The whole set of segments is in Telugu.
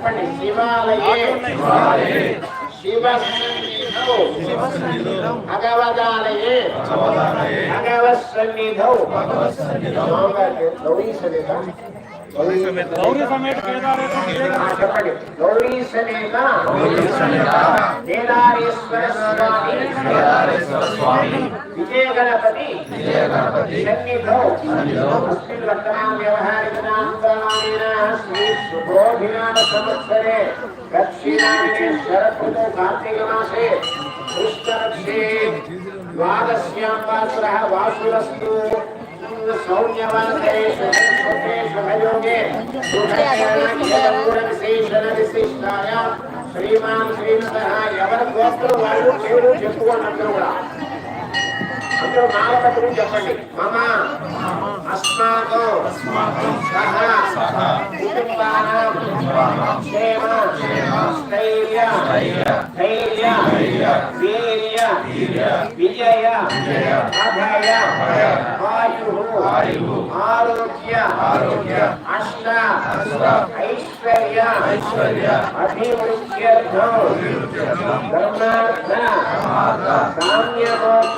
చెప్పండి శివాలయే శివసన్నిధౌ భగవదాలయే భగవత్ సన్నిధౌ స్వామివారికి గౌరీ సన్నిధ ಗೌರಿ ಸಮೇತ ಕೇದಾರೇಶ್ವರ ಸ್ವಾಮಿ ಕೇದಾರೇಶ್ವರ ಸ್ವಾಮಿ ವಿಜಯ ಗಣಪತಿ ವಿಜಯ ಗಣಪತಿ ಸನ್ನಿಧೋ ಸನ್ನಿಧೋ ಮುಸ್ಲಿಂ ವರ್ತನಾ ವ್ಯವಹಾರಿಕ ನಾಮಕರಣೇನ ಶ್ರೀ ಶುಭೋಭಿನಾಮ ಸಂವತ್ಸರೆ ದಕ್ಷಿಣಾಯಣೆ ಶರತ್ಪುತೋ ಕಾರ್ತಿಕ ಮಾಸೆ कृष्णपक्षे द्वादश्यां वासुरः वासुरस्तु सौम्यवासरेषु శుభయోగే శ్రీమాన్ శ్రీమత ఎవరి గోత్రం వాళ్ళు పేరు చెప్పుకోండి అందరూ కూడా. అందరూ నాగపత్రి చెప్పండి. మమ అస్మాకం. సహ पुष्पाणां क्षेम स्थैर्य विजय अभय आयुः आरोग्य अष्ट ऐश्वर्य अभिवृद्ध्यर्थं धर्मार्थ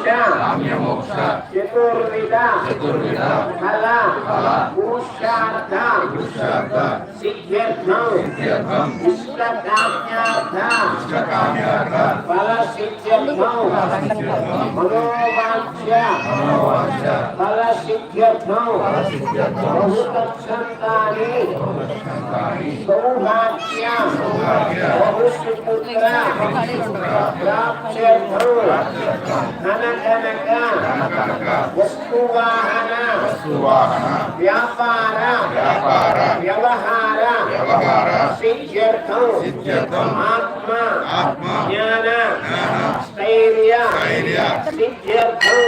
काम्यमोक्ष Cipurwita Cipurwita Kala Kala Musyarta Musyarta Sikirna Sikirna Ustakanyata Ustakanyata Kala Sikirna Kala Sikirna Manovansya Manovansya Kala Sikirna Kala Sikirna Rohutak Santani Rohutak Santani Sohagya Sohagya Rohusiputra Rohusiputra Rohusiputra Rohusiputra వస్తువాహన వ్యాపార వ్యవహార సిద్ధ్యర్థం ఆత్మ జ్ఞాన స్థైర్య సిద్ధ్యర్థం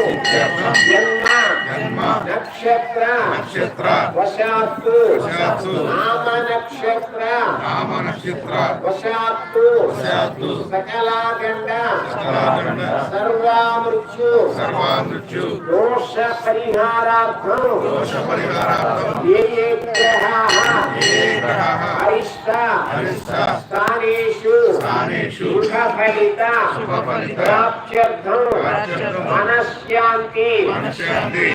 జన్మ నక్షత్ర నక్షత్ర. వశాత్తు. వశాత్తు. నామ నక్షత్ర నామ నక్షత్ర వశాత్తు. వశాత్తు. సకలాగండ. సకలాగండ. సర్వామృత్యు. సర్వామృత్యు. దోష పరిహారార్థం దోష పరిహారార్థం ఏ ఏ గ్రహాः? ఏ గ్రహః? అరిష్ట. అరిష్ట. స్థానేషు. స్థానేషు. సుఖఫలిత శుభఫలిత. ప్రాప్త్యర్థం. ప్రాప్త్యర్థం. మనశ్శాంతి. మనశ్శాంతి.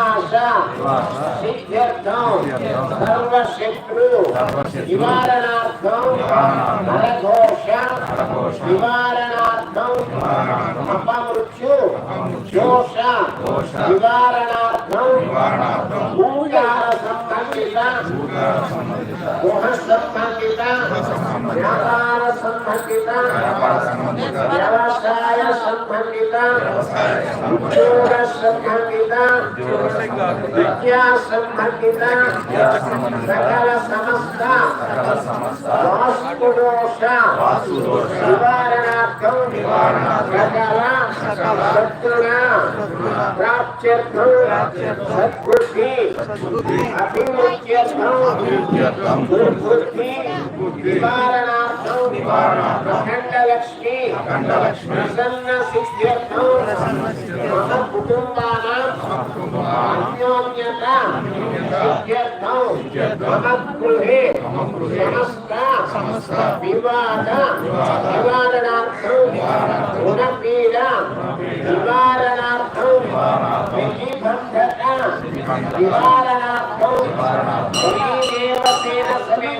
సిద్ధ్యర్థం సిద్ధ్యర్థం సర్వశత్రు నివారణార్థం నరఘోష నివారణార్థం అపమృత్యు దోష నివారణార్థం సంబంధిత గృహ సంబంధిత వ్యాపార సంబంధిత వ్యవసాయ సంబంధిత ఉద్యోగ సంబంధిత విద్యా సంబంధిత సకల సమస్త వాస్తు దోష నివారణార్థం సకల శత్రుణ ప్రాప్త్యర్థం సద్బుద్ధి అభివృద్ధ్యర్థం దుర్బుద్ధి నివారణార్థం అఖండలక్ష్మి ప్రసన్న సిద్ధ్యర్థం మమ కుటుంబానాం అన్యోన్యత సిద్ధ్యర్థం మమ గృహే సమస్త వివాద నివారణార్థం రుణపీడ నివారణార్థం విధిబంధత నివారణార్థం